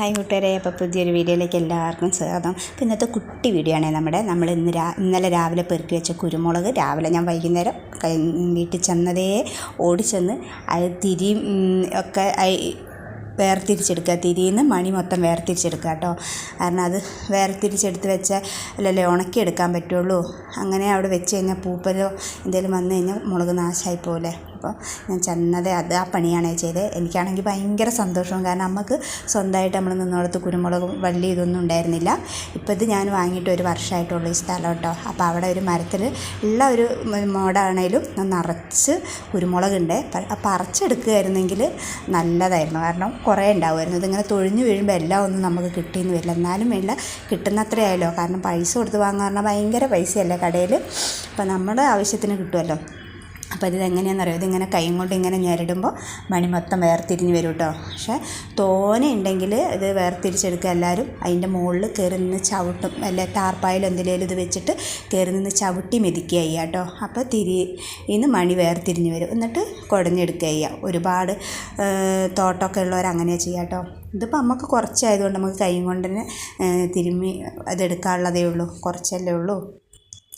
Hi കൂട്ടുകാരെ അപ്പോൾ പുതിയൊരു വീഡിയോയിലേക്ക് എല്ലാവർക്കും സ്വാഗതം. അപ്പോൾ ഇന്നത്തെ കുട്ടി വീഡിയോ ആണ് നമ്മുടെ. നമ്മൾ ഇന്ന് രാ ഇന്നലെ രാവിലെ പെറുക്കി വെച്ച കുരുമുളക് രാവിലെ ഞാൻ വൈകുന്നേരം വീട്ടിൽ ചെന്നതേ ഓടിച്ചെന്ന് അത് തിരി ഒക്കെ വേർതിരിച്ചെടുക്കുക. തിരിയിൽ മണി മൊത്തം വേർതിരിച്ചെടുക്കുക കേട്ടോ. കാരണം അത് വേർതിരിച്ചെടുത്ത് വെച്ചാൽ അല്ലല്ലേ ഉണക്കിയെടുക്കാൻ പറ്റുള്ളൂ. അങ്ങനെ അവിടെ വെച്ച് കഴിഞ്ഞാൽ പൂപ്പലോ എന്തെങ്കിലും വന്നു കഴിഞ്ഞാൽ മുളക് നാശമായി പോലെ അപ്പോൾ ഞാൻ ചെന്നത് അത് ആ പണിയാണ് ചെയ്തത് എനിക്കാണെങ്കിൽ ഭയങ്കര സന്തോഷവും കാരണം നമുക്ക് സ്വന്തമായിട്ട് നമ്മൾ നിന്നോടത്ത് കുരുമുളകും വള്ളി ഇതൊന്നും ഉണ്ടായിരുന്നില്ല. ഇപ്പോൾ ഇത് ഞാൻ വാങ്ങിയിട്ട് ഒരു വർഷമായിട്ടുള്ളൂ ഈ സ്ഥലം കേട്ടോ. അപ്പോൾ അവിടെ ഒരു മരത്തിൽ ഉള്ള ഒരു മോടാണേലും നിറച്ച് കുരുമുളകുണ്ട്. അപ്പോൾ പറിച്ചെടുക്കുകയായിരുന്നെങ്കിൽ നല്ലതായിരുന്നു. കാരണം കുറേ ഉണ്ടാവുമായിരുന്നു. ഇതിങ്ങനെ തൊഴിഞ്ഞു വീഴുമ്പോൾ എല്ലാം ഒന്നും നമുക്ക് കിട്ടിയെന്ന് വരില്ല. എന്നാലും വേണ്ട കിട്ടുന്ന ആയല്ലോ കാരണം പൈസ കൊടുത്ത് വാങ്ങാൻ പറഞ്ഞാൽ ഭയങ്കര പൈസയല്ലേ കടയിൽ അപ്പോൾ നമ്മുടെ ആവശ്യത്തിന് കിട്ടുമല്ലോ. അപ്പോൾ ഇത് എങ്ങനെയാണെന്നറിയോ ഇതിങ്ങനെ കൈ കൊണ്ട് ഇങ്ങനെ ഞെരടുമ്പോൾ മണി മൊത്തം വേർതിരിഞ്ഞ് വരും കേട്ടോ പക്ഷേ തോനെ ഉണ്ടെങ്കിൽ ഇത് വേർതിരിച്ചെടുക്കുക. എല്ലാവരും അതിന്റെ മുകളിൽ കയറി നിന്ന് ചവിട്ടും. അല്ലെ ടാർപ്പായിൽ എന്തിലേലും ഇത് വെച്ചിട്ട് കയറി നിന്ന് ചവിട്ടി മെതിക്കുക ചെയ്യുക കേട്ടോ അപ്പോൾ തിരി ഇന്ന് മണി വേർതിരിഞ്ഞ് വരും. എന്നിട്ട് കുടഞ്ഞെടുക്കുക ചെയ്യുക. ഒരുപാട് തോട്ടമൊക്കെ ഉള്ളവർ അങ്ങനെ ചെയ്യുക കേട്ടോ ഇതിപ്പോൾ നമുക്ക് കുറച്ചായതുകൊണ്ട് നമുക്ക് കൈ കൊണ്ട് തന്നെ തിരുമ്മി അതെടുക്കാനുള്ളതേ ഉള്ളൂ. കുറച്ചല്ലേ ഉള്ളൂ.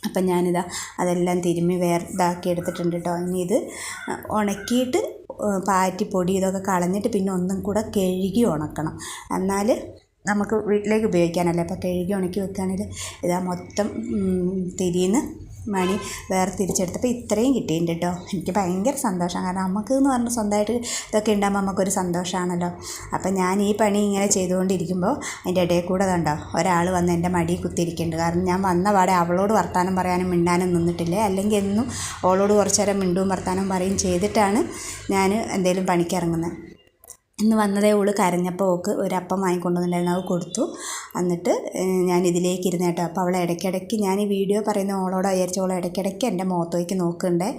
അപ്പം ഞാനിതാ അതെല്ലാം തിരുമ്മി വേർ ഇതാക്കി എടുത്തിട്ടുണ്ട് കേട്ടോ ഇനി ഇത് ഉണക്കിയിട്ട് പാറ്റി പൊടി ഇതൊക്കെ കളഞ്ഞിട്ട് പിന്നെ ഒന്നും കൂടെ കഴുകി ഉണക്കണം. എന്നാൽ നമുക്ക് വീട്ടിലേക്ക് ഉപയോഗിക്കാനല്ലേ. അപ്പോൾ കഴുകി ഉണക്കി വെക്കുകയാണെങ്കിൽ ഇതാ മൊത്തം തിരിയുന്ന മണി വേറെ തിരിച്ചെടുത്തപ്പോൾ ഇത്രയും കിട്ടിയിട്ടുണ്ട് കേട്ടോ എനിക്ക് ഭയങ്കര സന്തോഷമാണ് കാരണം നമുക്ക് എന്ന് പറഞ്ഞാൽ സ്വന്തമായിട്ട് ഇതൊക്കെ ഉണ്ടാകുമ്പോൾ നമുക്കൊരു സന്തോഷമാണല്ലോ അപ്പം ഞാൻ ഈ പണി ഇങ്ങനെ ചെയ്തുകൊണ്ടിരിക്കുമ്പോൾ അതിന്റെ ഇടയിൽ കൂടെ കണ്ടോ ഒരാൾ വന്ന് എന്റെ മടി കുത്തിയിരിക്കുന്നുണ്ട്. കാരണം ഞാൻ വന്ന പാടെ അവളോട് വർത്തമാനം പറയാനും മിണ്ടാനും നിന്നിട്ടില്ല? അല്ലെങ്കിൽ എന്നും അവളോട് കുറച്ച് നേരം മിണ്ടും വർത്തമാനം പറയും ചെയ്തിട്ടാണ് ഞാൻ എന്തെങ്കിലും പണിക്കിറങ്ങുന്നത് ഇന്ന് വന്നതേ ഉള്ളൂ. കരഞ്ഞപ്പോൾ ഓക്ക് ഒരപ്പം വാങ്ങിക്കൊണ്ടുവന്നിട്ടുണ്ടായിരുന്നു അത് കൊടുത്തു. എന്നിട്ട് ഞാൻ ഇതിലേക്ക് ഇരുന്ന് കേട്ടോ. അപ്പോൾ അവളെ ഇടയ്ക്കിടയ്ക്ക് ഞാൻ ഈ വീഡിയോ പറയുന്ന ഓളോട് വിചാരിച്ച ഓളെ ഇടയ്ക്കിടയ്ക്ക് എന്റെ മുഖത്തേക്ക് നോക്കുന്നുണ്ടേ.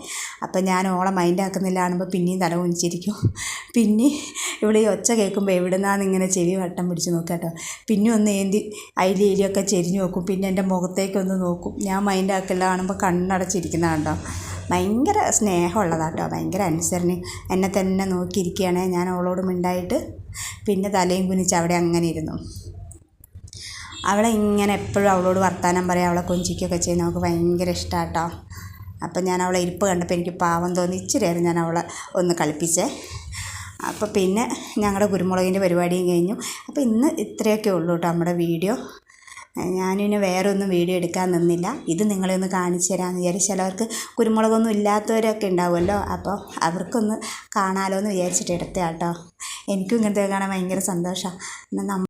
അപ്പം ഞാൻ ഓളെ മൈൻഡ് ആക്കുന്നില്ല കാണുമ്പോൾ പിന്നെയും തല കുനിച്ചിരിക്കും. പിന്നെ ഇവിടെ ഈ ഒച്ച കേൾക്കുമ്പോൾ എവിടെ ഇങ്ങനെ ചെവി വട്ടം പിടിച്ച് നോക്കുക കേട്ടോ. പിന്നെ ഒന്ന് ഏന്തി അയിലി ഏലിയൊക്കെ ചെരിഞ്ഞ് നോക്കും. പിന്നെ എന്റെ മുഖത്തേക്കൊന്ന് നോക്കും. ഞാൻ മൈൻഡ് ആക്കില്ല കാണുമ്പോൾ കണ്ണടച്ചിരിക്കുന്നതാണ് കണ്ടോ? ഭയങ്കര സ്നേഹമുള്ളതാട്ടോ ഭയങ്കര അനുസരണി. എന്നെ തന്നെ നോക്കിയിരിക്കുകയാണ് ഞാൻ അവളോട് മിണ്ടായിട്ട്. പിന്നെ തലയും കുനിച്ച് അവിടെ അങ്ങനെ ഇരുന്നു. അവളെ ഇങ്ങനെ എപ്പോഴും അവളോട് വർത്തമാനം പറയാം അവളെ കൊഞ്ചിക്കൊക്കെ ചെയ്യുന്ന അവൾക്ക് ഭയങ്കര ഇഷ്ടമാണ് കേട്ടോ അപ്പം ഞാൻ അവളെ ഇരിപ്പ് കണ്ടപ്പോൾ എനിക്ക് പാവം തോന്നി. ഇച്ചിരി നേരം ഞാൻ അവളെ ഒന്ന് കളിപ്പിച്ചേ. അപ്പോൾ പിന്നെ ഞങ്ങളുടെ കുരുമുളകിന്റെ പരിപാടിയും കഴിഞ്ഞു. അപ്പോൾ ഇന്ന് ഇത്രയൊക്കെ ഉള്ളൂ കേട്ടോ നമ്മുടെ വീഡിയോ. ഞാനിനി വേറൊന്നും വീഡിയോ എടുക്കാൻ നിന്നില്ല. ഇത് നിങ്ങളെ ഒന്ന് കാണിച്ചു തരാമെന്ന് വിചാരിച്ചു ചിലവർക്ക് കുരുമുളകൊന്നും ഇല്ലാത്തവരൊക്കെ ഉണ്ടാവുമല്ലോ. അപ്പോൾ അവർക്കൊന്ന് കാണാമല്ലോ എന്ന് വിചാരിച്ചിട്ട് എടുത്തേ കേട്ടോ എനിക്കും ഇങ്ങനത്തെ കാണാൻ ഭയങ്കര സന്തോഷമാണ്